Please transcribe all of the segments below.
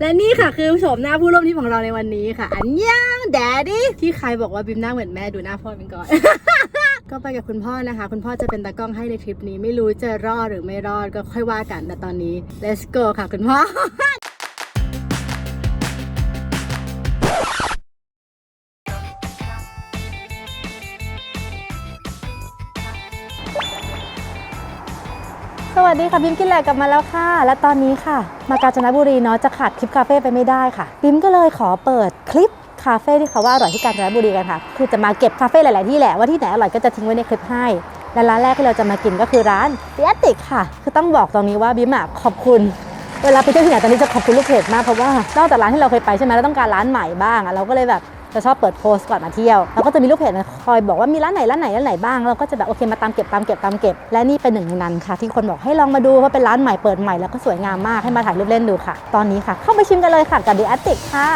และนี่ค่ะคือโฉมหน้าผู้ร่วมทีมของเราในวันนี้ค่ะ อันยังแดดดี้ที่ใครบอกว่าบิมหน้าเหมือนแม่ดูหน้าพ่อบิมก่อน ก็ไปกับคุณพ่อนะคะ คุณพ่อจะเป็นตากล้องให้ในทริปนี้ ไม่รู้จะรอดหรือไม่รอดก็ค่อยว่ากันแต่ตอนนี้ let's go ค่ะคุณพ่อ วัสดีค่ะบิมกินแหลกกลับมาแล้วค่ะ และตอนนี้ค่ะ มากาญจนบุรีเนาะจะขาดคลิปคาเฟ่ไปไม่ได้ค่ะบิมก็เลยขอเปิดคลิปคาเฟ่ที่เขาว่าอร่อยที่กาญจนบุรีกันค่ะ คือจะมาเก็บคาเฟ่หลาย ๆ ที่แหละว่าที่ไหนอร่อยก็จะทิ้งไว้ในคลิปให้และร้านแรกที่เราจะมากินก็คือร้านเตียติกค่ะ คือต้องบอกตรงนี้ว่าบิมอะขอบคุณเวลาไปเที่ยวที่ไหนตอนนี้จะขอบคุณลูกเพจมากเพราะว่านอกจากร้านที่เราเคยไปใช่ไหมเราต้องการร้านใหม่บ้างอะเราก็เลยแบบ จะชอบเปิดโพสต์ก่อนมาเที่ยวแล้วก็จะมีลูกเพจมาคอยบอกว่ามีร้านไหนร้านไหนร้านไหนบ้างเราก็จะแบบโอเคมาตามเก็บตามเก็บตามเก็บ และนี่เป็นหนึ่งในนั้นค่ะ ที่คนบอกให้ลองมาดูเพราะเป็นร้านใหม่เปิดใหม่แล้วก็สวยงามมากให้มาถ่ายรูปเล่นดูค่ะ ตอนนี้ค่ะ เข้าไปชิมกันเลยค่ะกับ The Attic ค่ะ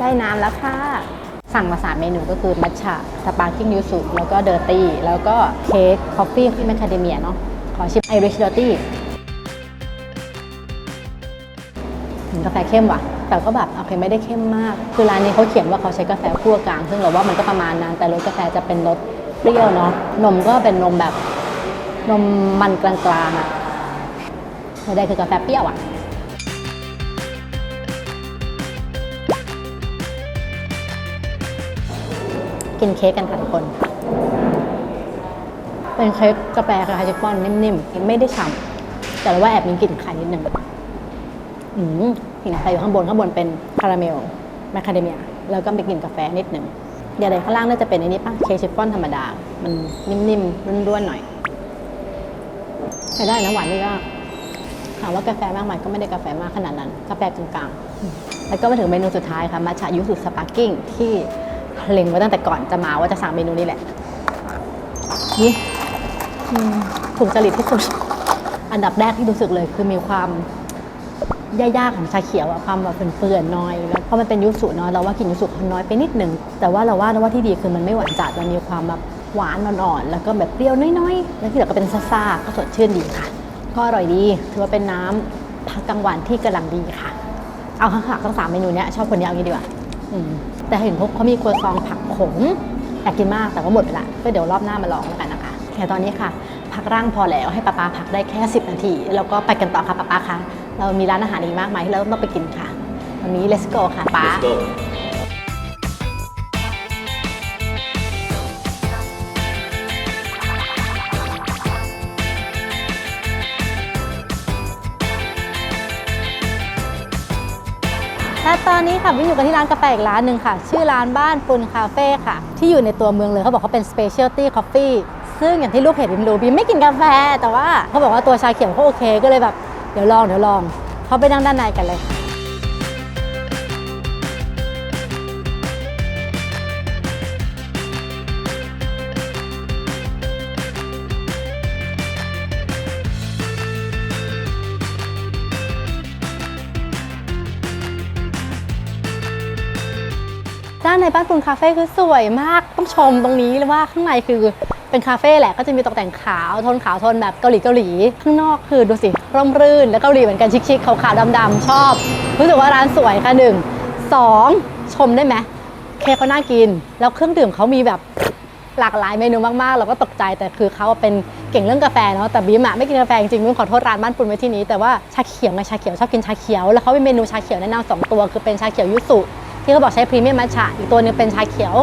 ได้น้ำแล้วค่ะ สั่งมาสามเมนูก็คือมัทฉะสปาร์กิ้งยูสุแล้วก็เดอร์ตี้แล้วก็เค้กคอฟฟี่ที่แมคคาเดเมียเนาะขอชิมไอริชเดอร์ตี้กาแฟเข้มว่ะ แต่ก็แบบโอเคไม่ได้เข้มมาก คือร้านนี้เขาเขียนว่าเขาใช้กาแฟคั่วกลาง ซึ่งเราว่ามันก็ประมาณนั้น แต่รสกาแฟจะเป็นรสเปรี้ยวเนาะ นมก็เป็นนมแบบนมมันกลางๆอะไม่ได้คือกาแฟเปรี้ยวอะ กินเค้กกันค่ะทุกคน เป็นเค้กกาแฟคล้ายๆชิฟฟ่อนนิ่มๆ ไม่ได้ฉ่ำแต่ว่าแอบมีกลิ่นไข่นิดนึงอืมกลิ่นไข่อยู่ข้างบนข้างบนเป็นคาราเมลแมคคาเดเมีย แล้วก็มีกลิ่นกาแฟนิดนึงเดี๋ยวเดี๋ยวข้างล่างน่าจะเป็นอันนี้ป่ะเค้กชิฟฟ่อนธรรมดา มันนิ่มๆร่วนๆหน่อยใช้ได้นะหวานไม่ยากถามว่ากาแฟมากไหมก็ไม่ได้กาแฟมากขนาดนั้น กาแฟกลางๆ แล้วก็มาถึงเมนูสุดท้ายค่ะ มาชายูสุสปาร์กิ้งที่ เล็งไว้ตั้งแต่ก่อนจะมาว่าจะสั่งเมนูนี้แหละ นี่ถูกจริตที่สุด อันดับแรกที่รู้สึกเลยคือมีความย่าๆของชาเขียวอะความแบบเปื่อนๆน้อย แล้วเพราะมันเป็นยูสุเนาะเราว่ากลินยูสุมันน้อยไปนิดหนึ่งแต่ว่าเราว่านะว่าที่ดีคือมันไม่หวานจัดมันมีความแบบหวานอ่อนๆแล้วก็แบบเปรี้ยวน้อยๆ แล้วที่เหลือก็เป็นซ่าๆก็สดชื่นดีค่ะ ก็อร่อยดี ถือว่าเป็นน้ำพักกลางวันที่กำลังดีค่ะ เอาข้างๆทั้งสามเมนูเนี้ยชอบคนนี้เอางี้ดีกว่าอืม แต่เห็นพวกเขามีครัวซองผักขมอยากกินมากแต่ว่าหมดไปละก็เดี๋ยวรอบหน้ามาลองแล้วกันนะคะแต่ตอนนี้ค่ะ พักร่างพอแล้วให้ป้าปาพักได้แค่ 10 นาที แล้วก็ไปกันต่อค่ะป้าปาคะเรามีร้านอาหารอีกมากมายที่เราต้องไปกินค่ะวันนี้ let's go ค่ะป้า ตอนนี้ค่ะวิวอยู่กันที่ร้านกาแฟอีกร้านหนึ่งค่ะ ชื่อร้านบ้านปุนคาเฟ่ค่ะ ที่อยู่ในตัวเมืองเลยเขาบอกเขาเป็น specialty coffee ซึ่งอย่างที่รูปเพจบิมดูบิมไม่กินกาแฟ แต่ว่าเขาบอกว่าตัวชาเขียวเขาโอเค ก็เลยแบบเดี๋ยวลองเดี๋ยวลองเขาไปนั่งด้านในกันเลย ด้านในบ้านคุณคาเฟ่คือสวยมากต้องชมตรงนี้เลยว่าข้างในคือเป็นคาเฟ่แหละก็จะมีตกแต่งขาวโทนขาวโทนแบบเกาหลีเกาหลี ข้างนอกคือดูสิร่มรื่น แล้วเกาหลีเหมือนกันชิคๆขาวๆดำๆชอบ รู้สึกว่าร้านสวยค่ะหนึ่งสองชมได้ไหมเค้กเขาน่ากิน แล้วเครื่องดื่มเขามีแบบหลากหลายเมนูมากๆ เราก็ตกใจแต่คือเขาเป็นเก่งเรื่องกาแฟเนาะแต่บีมอะไม่กินกาแฟจริงๆบีมขอโทษร้านบ้านปุนไว้ที่นี้แต่ว่าชาเขียวไงชาเขียวชอบกินชาเขียวแล้วเขามีเมนูชาเขียวแนะนำสองตัว คือเป็นชาเขียวยุสุ ที่เขาบอกใช้พรีเมียมมัทฉะอีกตัวนึงเป็นชาเขียว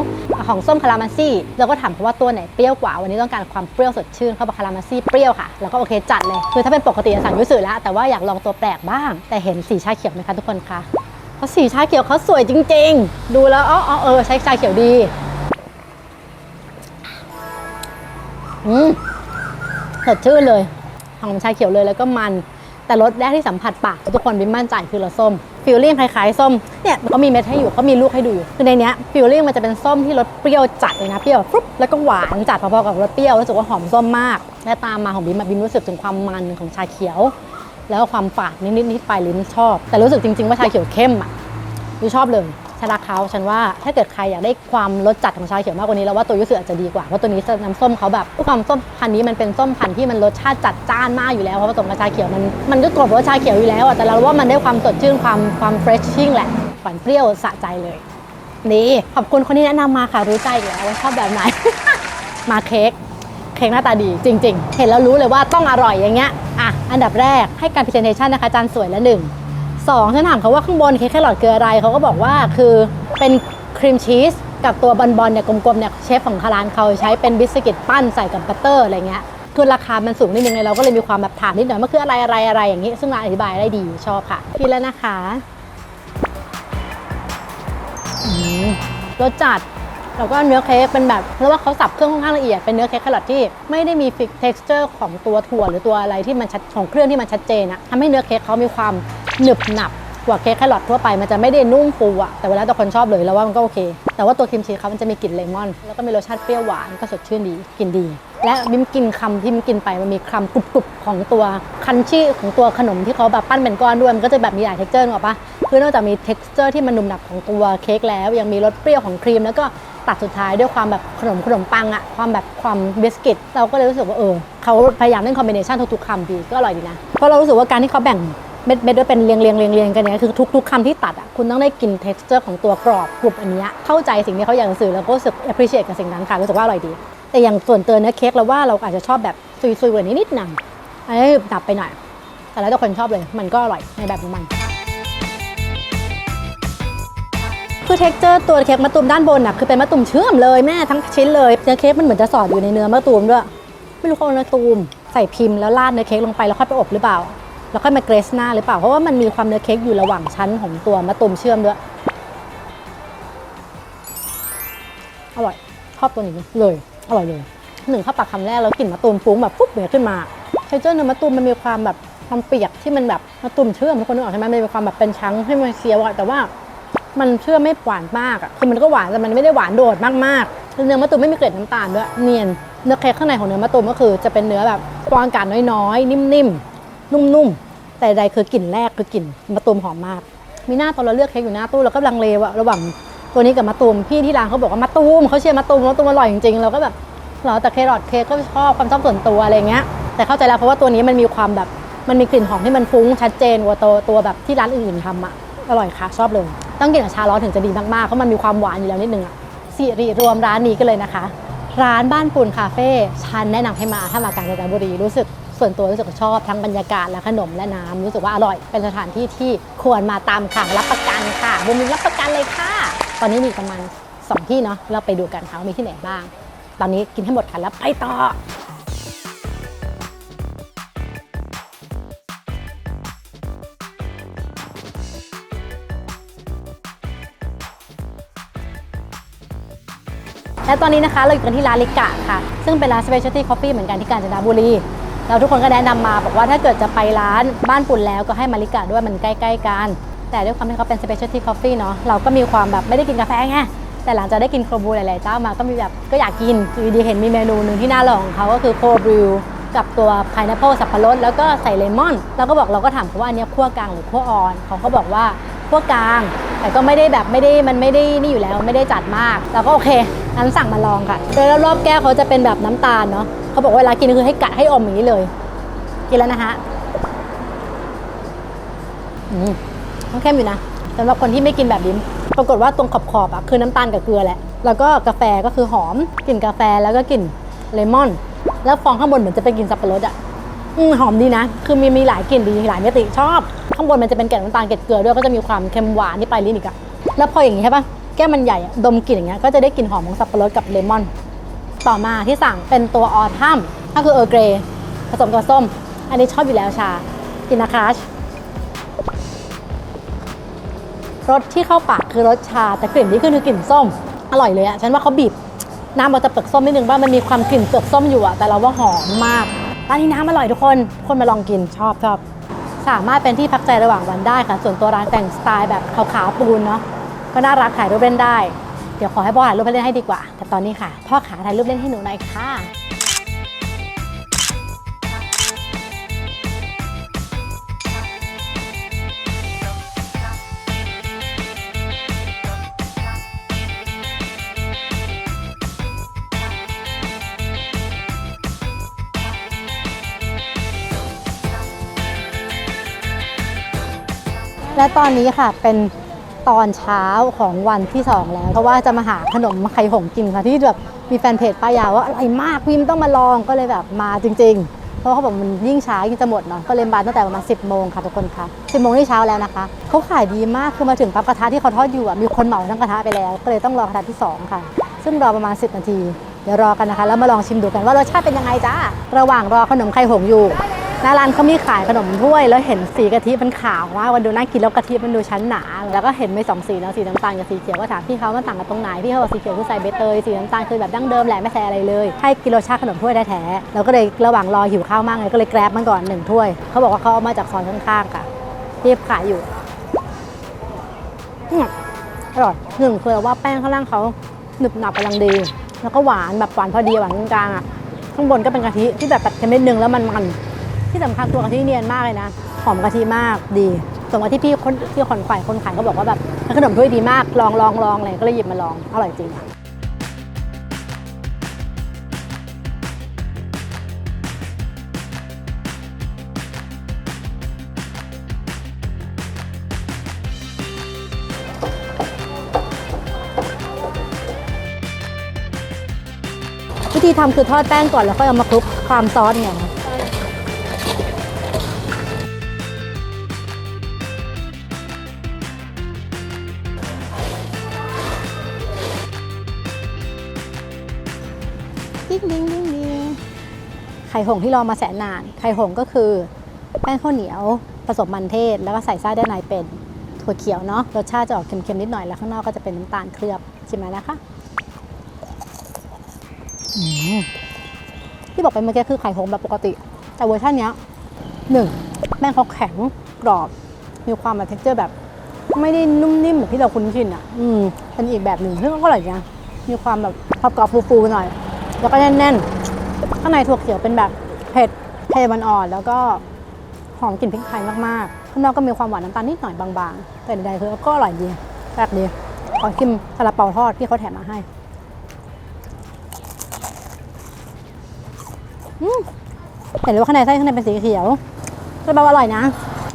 ของส้มคารามาซี่เราก็ถามเขาว่าตัวไหนเปรี้ยวกว่า วันนี้ต้องการความเปรี้ยวสดชื่นเขาบอกคารามาซี่เปรี้ยวค่ะแล้วก็โอเคจัดเลยคือถ้าเป็นปกติจะสั่งยุสึแล้วแต่ว่าอยากลองตัวแปลกบ้าง แต่เห็นสีชาเขียวไหมคะทุกคนคะเพราะสีชาเขียวเขาสวยจริง ๆ ดูแล้วอ๋ออ๋อเออใช้ชาเขียวดีอืมสดชื่นเลยหอมชาเขียวเลยแล้วก็มัน แต่รสแรกที่สัมผัสปากทุกคนบิมมั่นใจคือรสส้มฟิลลิ่งคล้ายๆส้มเนี่ยก็มีเม็ดให้อยู่ก็มีลูกให้ดูอยู่คือในเนี้ยฟิลลิ่งมันจะเป็นส้มที่รสเปรี้ยวจัดเลยนะเปรี้ยวฟรุบแล้วก็หวานจัดพอๆกับรสเปรี้ยวรู้สึกว่าหอมส้มมาก และตามมาของบิมบิมรู้สึกถึงความมันของชาเขียว แล้วความฝาดนิดๆนิดปลายลิ้นชอบ แต่รู้สึกจริงๆว่าชาเขียวเข้มอะยูชอบเลย ชาดาเขาฉันว่าถ้าเกิดใครอยากได้ความรสจัดของชาเขียวมากกว่านี้แล้วว่าตัวยูสึอาจจะดีกว่าเพราะตัวนี้น้ำส้มเขาแบบความส้มพันนี้มันเป็นส้มพันที่มันรสชาติจัดจ้านมากอยู่แล้วเพราะผสมกับชาเขียวมันมันก็กลบรสชาเขียวอยู่แล้วแต่เราว่ามันได้ความสดชื่นความความเฟรชชิ่งแหละหวานเปรี้ยวสะใจเลยนี่ขอบคุณคนที่แนะนำมาค่ะรู้ใจอีกแล้วว่าชอบแบบไหน มาเค้กเค้กหน้าตาดีจริง ๆ เห็นแล้วรู้เลยว่าต้องอร่อยอย่างเงี้ยอะอันดับแรกให้การพรีเซนเทชันนะคะจานสวยละหนึ่ง สองฉันถามเขาว่าข้างบนเค้กแครอทคืออะไรเขาก็บอกว่าคือเป็นครีมชีสกับตัวบอลบอลเนี่ยกลมๆเนี่ยเชฟของทาร้านเขาใช้เป็นบิสกิตปั้นใส่กับบัตเตอร์อะไรเงี้ยคือราคามันสูงนิดนึงเลยเราก็เลยมีความแบบถามนิดหน่อยมันคืออะไรอะไรอะไรอย่างนี้ ซึ่งร้านอธิบายได้ดีชอบค่ะกินแล้วนะคะรสจัด แล้วก็เนื้อเค้กเป็นแบบเพราะว่าเขาสับเครื่องค่อนข้างละเอียดเป็นเนื้อเค้กแครอทที่ไม่ได้มีฟิกเท็กซ์เจอร์ของตัวถั่วหรือตัวอะไรที่มันชัดของเครื่องที่มันชัดเจนอะทำให้เนื้อเค้กเขามีความหนึบหนับกว่าเค้กแครอททั่วไปมันจะไม่ได้นุ่มฟูอะแต่เวลาแต่คนชอบเลยแล้วว่ามันก็โอเค แต่ว่าตัวครีมชีสเขามันจะมีกลิ่นเลมอน แล้วก็มีรสชาติเปรี้ยวหวานก็สดชื่นดีกินดี และบิมกินคำที่บิมกินไปมันมีคำกรุบๆของตัวคันชี่ของตัวขนมที่เขาแบบปั้นเป็นก้อนด้วยมันก็จะแบบมีหลายเท็กเจอร์นึกอปะคือนอกจากมีเท็กเจอร์ที่มันนุ่มหนับของตัวเค้กแล้ว ยังมีรสเปรี้ยวของครีมแล้วก็ ตัดสุดท้ายด้วยความแบบขนมขนมปังอะความแบบความบิสกิตเราก็เลยรู้สึกว่าเออเขาพยายามเล่นคอมบิเนชันทุกๆคำดีก็อร่อยดีนะเพราะเรารู้สึกว่าการที่เขาแบ่งเม็ดเม็ดด้วยเป็นเรียงเรียงเรียงเรียงกันเนี่ยคือทุกๆคำที่ตัดอะคุณต้องได้กิน t e x t อร์ของตัวกรอบกรุบอันนี้เข้าใจสิ่งที่เขาอยากจะสื่อแล้วก็รู้สึก appreciate กับสิ่งนั้นค่ะรู้สึกว่าอร่อยดี แต่อย่างส่วนเตือนเนื้อเค้กเราว่าเราอาจจะชอบแบบซุยๆกว่านี้นิดหน่อยอันนี้ดับไปหน่อยแต่แล้วแต่คนชอบเลยมันก็อร่อยในแบบของมัน คือเท็กเจอร์ตัวเค้กมะตูมด้านบนน่ะคือเป็นมะตูมเชื่อมเลยแม่ทั้งชิ้นเลยเนื้อเค้กมันเหมือนจะสอดอยู่ในเนื้อมะตูมด้วย ไม่รู้เขาเอาเนื้อตูมใส่พิมพ์แล้วราดเนื้อเค้กลงไปแล้วค่อยไปอบหรือเปล่า แล้วค่อยมาเกรสหน้าหรือเปล่าเพราะว่ามันมีความเนื้อเค้กอยู่ระหว่างชั้นของตัวมะตูมเชื่อมด้วยอร่อยชอบตัวนี้เลยอร่อยเลยหนึ่งเข้าปากคำแรกแล้วกลิ่นมะตูมฟุ้งแบบปุ๊บเหนือขึ้นมาเทคเจอร์เนื้อมะตูมมันมีความแบบความเปียกที่มันแบบมะตูมเชื่อมทุกคนนึกออกใช่ไหมมันมีความแบบเป็นชั้งให้มันเคี้ยวอะแต่ว่า มันเชื่อไม่หวานมากอะคือมันก็หวานแต่มันไม่ได้หวานโดดมากๆเนื้อมะตูมไม่มีเกล็ดน้ำตาลด้วยเนียนเนื้อเค้กข้างในของเนื้อมะตูมก็คือจะเป็นเนื้อแบบกวางอากาศน้อยๆนิ่มๆนุ่มๆแต่ใดคือกลิ่นแรกคือกลิ่นมะตูมหอมมาก มีหน้าตอนเราเลือกเค้กอยู่หน้าตู้เราก็ลังเลว่าระหว่างตัวนี้กับมะตูมพี่ที่ร้านเขาบอกว่ามะตูมเขาเชียร์มะตูมมะตูมอร่อยจริงๆเราก็แบบเหรอแต่เครอทเค้กก็ชอบความชอบส่วนตัวอะไรเงี้ยแต่เข้าใจแล้วเพราะว่าตัวนี้มันมีความแบบมันมีกลิ่นหอมที่มันฟุ้งชัดเจนกว่าตัวตัวแบบที่ร้านอื่นทำอะ อร่อยค่ะ ชอบเลย ต้องกินกับชาร้อนถึงจะดีมากๆ เพราะมันมีความหวานอยู่แล้วนิดนึงอะสิริรวมร้านนี้กันเลยนะคะ ร้านบ้านปูนคาเฟ่ชันแนะนำให้มาถ้ามากาญจนบุรีรู้สึกส่วนตัวรู้สึกชอบทั้งบรรยากาศและขนมและน้ำรู้สึกว่าอร่อยเป็นสถานที่ที่ควรมาตามค่ะรับประกันค่ะบุมมีรับประกันเลยค่ะ ตอนนี้มีประมาณสองที่เนาะเราไปดูกันค่ะว่ามีที่ไหนบ้าง ตอนนี้กินให้หมดค่ะแล้วไปต่อ และตอนนี้นะคะเราอยู่กันที่ร้านลิกะค่ะ ซึ่งเป็นร้าน specialty coffee เหมือนกันที่กาญจนบุรี เราทุกคนก็แนะนำมาบอกว่าถ้าเกิดจะไปร้านบ้านปุ่นแล้วก็ให้มาลิกะด้วยมันใกล้ๆกัน แต่ด้วยความที่เขาเป็น specialty coffee เนาะเราก็มีความแบบไม่ได้กินกาแฟไงแต่หลังจากได้กินโคบูหลายๆเจ้ามาก็มีแบบก็อยากกินอยู่ดีเห็นมีเมนูหนึ่งที่น่าลองของเขาก็คือโคริวกับตัว pineapple สับปะรดแล้วก็ใส่เลมอนเราก็บอกเราก็ถามเขาว่าอันเนี้ยคั่วกลางหรือคั่วอ่อนเขาก็บอกว่าคั่วกลาง แต่ก็ไม่ได้แบบไม่ได้มันไม่ได้นี่อยู่แล้วไม่ได้จัดมากเราก็โอเค งั้นสั่งมาลองค่ะโดยรอบๆแก้วเขาจะเป็นแบบน้ำตาลเนาะเขาบอกว่าเวลากินคือให้กัดให้อมอย่างนี้เลย กินแล้วนะคะอืมต้องเข้มอยู่นะสำหรับคนที่ไม่กินแบบดิมปรากฏว่าตรงขอบๆอะคือน้ำตาลกับเกลือแหละ แล้วก็กาแฟก็คือหอมกลิ่นกาแฟแล้วก็กลิ่นเลมอน แล้วฟองข้างบนเหมือนจะเป็นกลิ่นสับปะรดอะอืหอมดีนะ คือมีมีหลายกลิ่นดีหลายมิติชอบ ข้างบนมันจะเป็นแก่นน้ำตาลเกล็ดเกลือด้วยก็จะมีความเค็มหวานที่ปลายลิ้นอีกอะแล้วพออย่างนี้ใช่ปะ แก้วมันใหญ่ดมกลิ่นอย่างเงี้ยก็จะได้กลิ่นหอมของสับปะรดกับเลมอน ต่อมาที่สั่งเป็นตัวออทัมก็คือเออร์เกรผสมกับส้ม อันนี้ชอบอยู่แล้วชา กินนะคะรสที่เข้าปากคือรสชา แต่กลิ่นที่ขึ้นคือกลิ่นส้ม อร่อยเลยอะฉันว่าเขาบีบน้ำมันจะเปลือกส้มนิดนึงว่ามันมีความกลิ่นเปลือกส้มอยู่อะแต่เราว่าหอมมากร้านนี้น้ำอร่อยทุกคนคนมาลองกินชอบชอบสามารถเป็นที่พักใจระหว่างวันได้ค่ะ ส่วนตัวร้านแต่งสไตล์แบบขาวๆปูนเนาะ ก็น่ารักถ่ายรูปเล่นได้ เดี๋ยวขอให้พ่อถ่ายรูปเล่นให้ดีกว่า แต่ตอนนี้ค่ะ พ่อขาถ่ายรูปเล่นให้หนูหน่อยค่ะและตอนนี้ค่ะเป็น ตอนเช้าของวันที่ 2 แล้ว เพราะว่าจะมาหาขนมไข่หงกินค่ะที่แบบมีแฟนเพจป้ายาว่าอร่อยมากพิมต้องมาลองก็เลยแบบมาจริง ๆ เพราะเขาบอกมันยิ่งช้ายิ่งจะหมดเนาะก็เลยมาตั้งแต่ประมาณ 10 โมงค่ะทุกคนค่ะ 10 โมงที่เช้าแล้วนะคะเขาขายดีมากคือมาถึงปั๊บกระทะที่เขาทอดอยู่มีคนเหมาทั้งกระทะไปแล้ว ก็เลยต้องรอกระทะที่ 2 ค่ะ ซึ่งรอประมาณ 10 นาทีเดี๋ยวรอกันนะคะ แล้วมาลองชิมดูกันว่ารสชาติเป็นยังไงจ้าระหว่างรอขนมไข่หงอยู่ หน้าร้านเขามีขายขนมถ้วย แล้วเห็นสีกะทิมันขาวมากมันดูน่ากินแล้วกะทิมันดูชั้นหนา แล้วก็เห็นไม่สองสีนะสีน้ำตาลกับสีเขียวก็ถามพี่เขามันต่างกันตรงไหนพี่เขาบอกสีเขียวคือใส่ใบเตยสีน้ำตาลคือแบบดั้งเดิมแหละไม่ใส่อะไรเลยให้กินรสชาติขนมถ้วยแท้ๆเราก็เลยระหว่างรอหิวข้าวมากเลยก็เลยแกร็บมันก่อนหนึ่งถ้วยเขาบอกว่าเขาเอามาจากซอยข้างๆค่ะที่ขายอยู่อร่อยหนึ่งคือว่าแป้งข้างล่างเขาหนึบหนับกำลังดี แล้วก็หวานแบบหวานพอดีหวานกลางอะข้างบนก็เป็นกะทิที่แบบตัดเค็มนิดนึงแล้วมันมัน ที่สำคัญตัวกะทิเนียนมากเลยนะ หอมกะทิมากดีสมกับที่พี่คนที่คนขายคนขายก็บอกว่าแบบขนมถ้วยดีมากลองลองลองเลยก็เลยหยิบมาลองอร่อยจริงอะวิธีทำคือทอดแป้งก่อนแล้วค่อยเอามาคลุกความซอสเนี่ย ไข่หงที่รอมาแสนนาน ไข่หงก็คือ แป้งข้าวเหนียวผสมมันเทศ แล้วก็ใส่ไส้ด้านในเป็นถั่วเขียวเนาะรสชาติจะออกเค็มๆนิดหน่อยแล้วข้างนอกก็จะเป็นน้ำตาลเคลือบชิมมานะคะที่บอกไปเมื่อกี้คือไข่หงแบบปกติ แต่เวอร์ชันเนี้ยหนึ่งแป้งเขาแข็งกรอบ มีความแบบเท็กเจอร์แบบ ไม่ได้นุ่มนิ่มแบบที่เราคุ้นชินอะ อืมเป็นอีกแบบหนึ่งซึ่งก็อร่อยนะมีความแบบกรอบๆฟูๆหน่อย แล้วก็แน่นๆ ข้างในถั่วเขียวเป็นแบบเผ็ดเผ็ดมันอ่อนแล้วก็หอมกลิ่นพริกไทยมากๆข้างนอกก็มีความหวานน้ำตาลนิดหน่อยบางๆ แต่ใดๆคือก็อร่อยดีแบบดีขอชิมซาลาเปาทอดที่เขาแถมมาให้เห็นเลยว่าข้างในไส้ข้างในเป็นสีเขียวซาลาเปาอร่อยนะ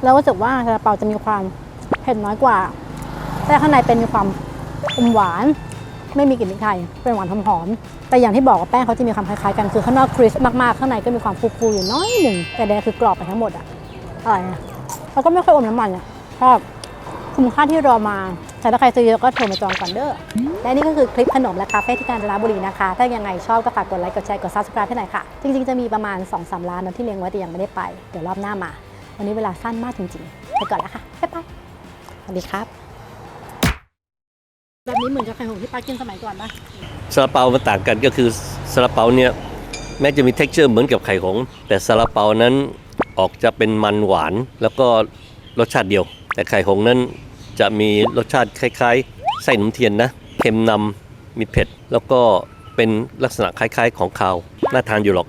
แล้วรู้สึกว่าซาลาเปาจะมีความเผ็ดน้อยกว่า แต่ข้างในเป็นมีความอมหวาน ไม่มีกลิ่นพริกไทยเป็นหวานหอมๆแต่อย่างที่บอกว่าแป้งเขาจะมีความคล้ายๆกันคือข้างนอกคริสมากๆข้างในก็มีความฟูๆอยู่น้อยหนึ่งแต่แดงคือกรอบไปทั้งหมดอะอร่อยนะแล้วก็ไม่ค่อยอมน้ำมันอะชอบคุ้มค่าที่รอมาแต่ถ้าใครซื้อเยอะก็โทรมาจองก่อนเด้อและนี่ก็คือคลิปขนมและคาเฟ่ที่กาญจนบุรีนะคะ ถ้ายังไงชอบก็ฝากกดไลค์กดแชร์กด subscribe ให้หน่อยค่ะ จริงๆจะมีประมาณ2-3ร้านนะที่เลี้ยงไว้แต่ยังไม่ได้ไปเดี๋ยวรอบหน้ามา วันนี้เวลาสั้นมากจริงๆไปก่อนแล้วค่ะบ๊ายบายสวัสดีครับ แบบนี้เหมือนกับไข่หงที่ป้ากินสมัยก่อนปะซาลาเปามันต่างกันก็คือซาลาเปาเนี่ยแม้จะมี t e x t อร์เหมือนกับไข่หงแต่ซาลาเปานั้นออกจะเป็นมันหวาน แล้วก็รสชาติเดียว แต่ไข่หงนั้นจะมีรสชาติคล้ายๆไส้หนมเทียนนะเค็มนำมีเผ็ด แล้วก็เป็นลักษณะคล้ายๆ ของคาวน่าทานอยู่หรอก